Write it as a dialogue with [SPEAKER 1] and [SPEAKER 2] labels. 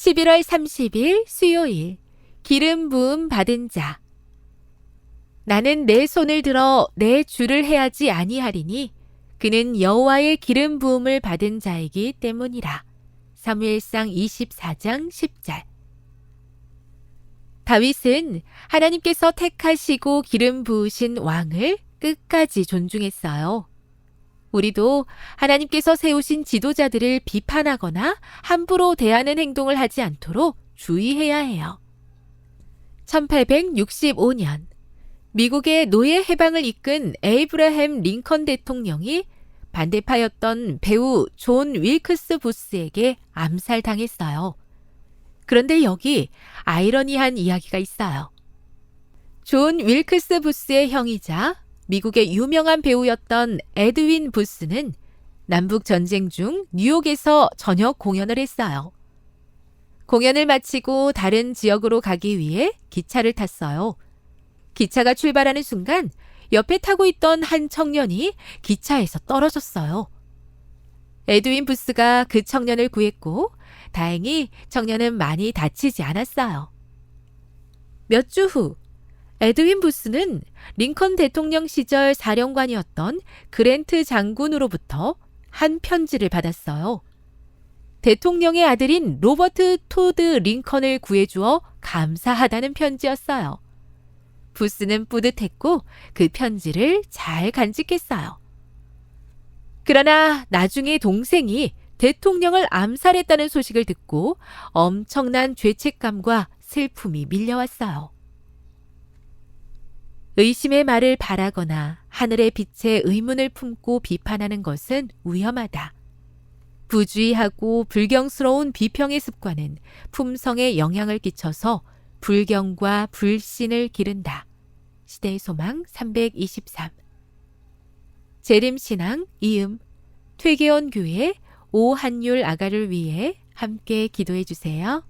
[SPEAKER 1] 11월 30일 수요일 기름 부음 받은 자 나는 내 손을 들어 내 주를 해야지 아니하리니 그는 여호와의 기름 부음을 받은 자이기 때문이라. 사무엘상 24장 10절 다윗은 하나님께서 택하시고 기름 부으신 왕을 끝까지 존중했어요. 우리도 하나님께서 세우신 지도자들을 비판하거나 함부로 대하는 행동을 하지 않도록 주의해야 해요. 1865년 미국의 노예 해방을 이끈 에이브라햄 링컨 대통령이 반대파였던 배우 존 윌크스 부스에게 암살당했어요. 그런데 여기 아이러니한 이야기가 있어요. 존 윌크스 부스의 형이자 미국의 유명한 배우였던 에드윈 부스는 남북 전쟁 중 뉴욕에서 저녁 공연을 했어요. 공연을 마치고 다른 지역으로 가기 위해 기차를 탔어요. 기차가 출발하는 순간 옆에 타고 있던 한 청년이 기차에서 떨어졌어요. 에드윈 부스가 그 청년을 구했고 다행히 청년은 많이 다치지 않았어요. 몇 주 후, 에드윈 부스는 링컨 대통령 시절 사령관이었던 그랜트 장군으로부터 한 편지를 받았어요. 대통령의 아들인 로버트 토드 링컨을 구해주어 감사하다는 편지였어요. 부스는 뿌듯했고 그 편지를 잘 간직했어요. 그러나 나중에 동생이 대통령을 암살했다는 소식을 듣고 엄청난 죄책감과 슬픔이 밀려왔어요. 의심의 말을 바라거나 하늘의 빛에 의문을 품고 비판하는 것은 위험하다. 부주의하고 불경스러운 비평의 습관은 품성에 영향을 끼쳐서 불경과 불신을 기른다. 시대의 소망 323 재림신앙 이음 퇴계원 교회 오한율 아가를 위해 함께 기도해 주세요.